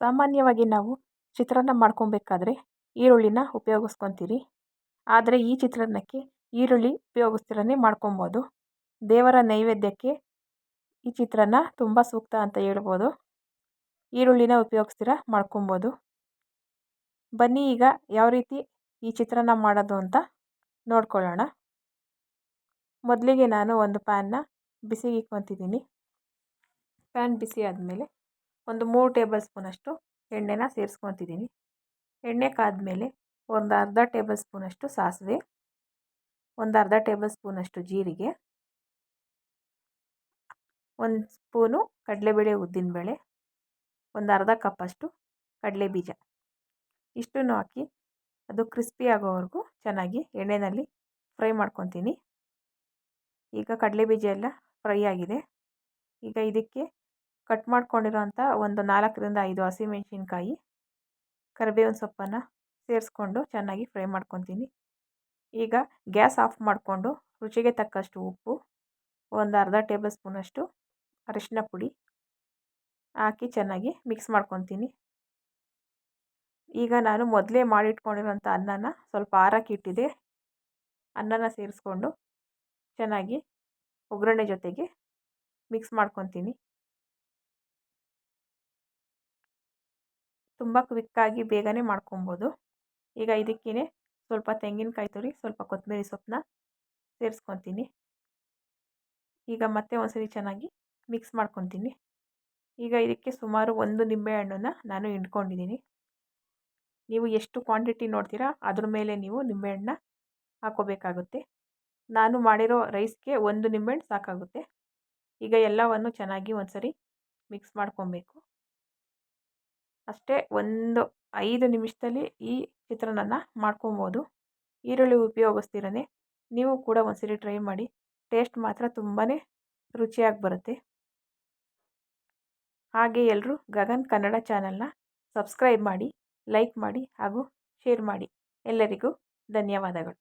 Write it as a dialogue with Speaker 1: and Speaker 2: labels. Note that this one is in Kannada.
Speaker 1: ಸಾಮಾನ್ಯವಾಗಿ ನಾವು ಚಿತ್ರಾನ್ನ ಮಾಡ್ಕೊಬೇಕಾದ್ರೆ ಈರುಳ್ಳಿನ ಉಪಯೋಗಿಸ್ಕೊತೀರಿ. ಆದರೆ ಈ ಚಿತ್ರಾನ್ನಕ್ಕೆ ಈರುಳ್ಳಿ ಉಪಯೋಗಿಸ್ದಿರೇ ಮಾಡ್ಕೊಬೋದು. ದೇವರ ನೈವೇದ್ಯಕ್ಕೆ ಈ ಚಿತ್ರಾನ್ನ ತುಂಬ ಸೂಕ್ತ ಅಂತ ಹೇಳ್ಬೋದು. ಈರುಳ್ಳಿನ ಉಪಯೋಗಿಸ್ದಿರ ಮಾಡ್ಕೊಬೋದು. ಬನ್ನಿ ಈಗ ಯಾವ ರೀತಿ ಈ ಚಿತ್ರಾನ್ನ ಮಾಡೋದು ಅಂತ ನೋಡ್ಕೊಳ್ಳೋಣ. ಮೊದಲಿಗೆ ನಾನು ಒಂದು ಪ್ಯಾನ್ನ ಬಿಸಿಗೆ ಇಕ್ಕೊತಿದ್ದೀನಿ ಪ್ಯಾನ್ ಬಿಸಿ ಆದಮೇಲೆ ಒಂದು ಮೂರು ಟೇಬಲ್ ಸ್ಪೂನಷ್ಟು ಎಣ್ಣೆನ ಸೇರಿಸ್ಕೊತಿದ್ದೀನಿ. ಎಣ್ಣೆ ಕಾದ್ಮೇಲೆ ಒಂದು ಅರ್ಧ ಟೇಬಲ್ ಸ್ಪೂನಷ್ಟು ಸಾಸಿವೆ, ಒಂದು ಅರ್ಧ ಟೇಬಲ್ ಸ್ಪೂನಷ್ಟು ಜೀರಿಗೆ, ಒಂದು ಸ್ಪೂನು ಕಡಲೆಬೇಳೆ ಉದ್ದಿನಬೇಳೆ ಒಂದು ಅರ್ಧ ಕಪ್ಪಷ್ಟು ಕಡಲೆ ಬೀಜ. ಇಷ್ಟನ್ನು ಹಾಕಿ ಅದು ಕ್ರಿಸ್ಪಿ ಆಗೋವರೆಗೂ ಚೆನ್ನಾಗಿ ಎಣ್ಣೆಯಲ್ಲಿ ಫ್ರೈ ಮಾಡ್ಕೊತೀನಿ. ಈಗ ಕಡಲೆ ಬೀಜ ಎಲ್ಲ ಫ್ರೈ ಆಗಿದೆ. ಈಗ ಇದಕ್ಕೆ ಕಟ್ ಮಾಡ್ಕೊಂಡಿರೋಂಥ ಒಂದು ನಾಲ್ಕರಿಂದ ಐದು ಹಸಿಮೆಣ್ಸಿನ್ಕಾಯಿ ಕರಿಬೇವಿನ ಸೊಪ್ಪನ್ನು ಸೇರಿಸ್ಕೊಂಡು ಚೆನ್ನಾಗಿ ಫ್ರೈ ಮಾಡ್ಕೊತೀನಿ. ಈಗ ಗ್ಯಾಸ್ ಆಫ್ ಮಾಡಿಕೊಂಡು ರುಚಿಗೆ ತಕ್ಕಷ್ಟು ಉಪ್ಪು, ಒಂದು ಅರ್ಧ ಟೇಬಲ್ ಸ್ಪೂನಷ್ಟು ಅರಿಶಿನ ಪುಡಿ ಹಾಕಿ ಚೆನ್ನಾಗಿ ಮಿಕ್ಸ್ ಮಾಡ್ಕೊತೀನಿ. ಈಗ ನಾನು ಮೊದಲೇ ಮಾಡಿಟ್ಕೊಂಡಿರೋಂಥ ಅನ್ನನ ಸ್ವಲ್ಪ ಆರಕ್ಕೆ ಇಟ್ಟಿದೆ. ಅನ್ನನ ಸೇರಿಸ್ಕೊಂಡು ಚೆನ್ನಾಗಿ ಒಗ್ಗರಣೆ ಜೊತೆಗೆ ಮಿಕ್ಸ್ ಮಾಡ್ಕೊತೀನಿ. ತುಂಬ ಕ್ವಿಕ್ಕಾಗಿ ಬೇಗನೆ ಮಾಡ್ಕೊಬೋದು. ಈಗ ಇದಕ್ಕೇ ಸ್ವಲ್ಪ ತೆಂಗಿನಕಾಯಿ ತುರಿ, ಸ್ವಲ್ಪ ಕೊತ್ತಂಬರಿ ಸೊಪ್ಪನ್ನ ಸೇರಿಸ್ಕೊತೀನಿ. ಈಗ ಮತ್ತೆ ಒಂದ್ಸರಿ ಚೆನ್ನಾಗಿ ಮಿಕ್ಸ್ ಮಾಡ್ಕೊತೀನಿ. ಈಗ ಇದಕ್ಕೆ ಸುಮಾರು ಒಂದು ನಿಂಬೆಹಣ್ಣನ್ನು ನಾನು ಹಿಂಡ್ಕೊಂಡಿದ್ದೀನಿ. ನೀವು ಎಷ್ಟು ಕ್ವಾಂಟಿಟಿ ನೋಡ್ತೀರಾ ಅದ್ರ ಮೇಲೆ ನೀವು ನಿಂಬೆಹಣ್ಣನ್ನ ಹಾಕೋಬೇಕಾಗುತ್ತೆ. ನಾನು ಮಾಡಿರೋ ರೈಸ್ಗೆ ಒಂದು ನಿಂಬೆಹಣ್ಣು ಸಾಕಾಗುತ್ತೆ. ಈಗ ಎಲ್ಲವನ್ನು ಚೆನ್ನಾಗಿ ಒಂದ್ಸರಿ ಮಿಕ್ಸ್ ಮಾಡ್ಕೊಬೇಕು. ಅಷ್ಟೇ ಒಂದು ಐದು ನಿಮಿಷದಲ್ಲಿ ಈ ಚಿತ್ರಾನ್ನನ ಮಾಡ್ಕೊಬೋದು. ಈರುಳ್ಳಿ ಉಪಯೋಗಿಸ್ದಿರೇ ನೀವು ಕೂಡ ಒಂದ್ಸರಿ ಟ್ರೈ ಮಾಡಿ. ಟೇಸ್ಟ್ ಮಾತ್ರ ತುಂಬಾ ರುಚಿಯಾಗಿ ಬರುತ್ತೆ. ಹಾಗೆ ಎಲ್ಲರೂ ಗಗನ್ ಕನ್ನಡ ಚಾನಲ್ನ ಸಬ್ಸ್ಕ್ರೈಬ್ ಮಾಡಿ ಲೈಕ್ ಮಾಡಿ ಹಾಗೂ ಶೇರ್ ಮಾಡಿ. ಎಲ್ಲರಿಗೂ ಧನ್ಯವಾದಗಳು.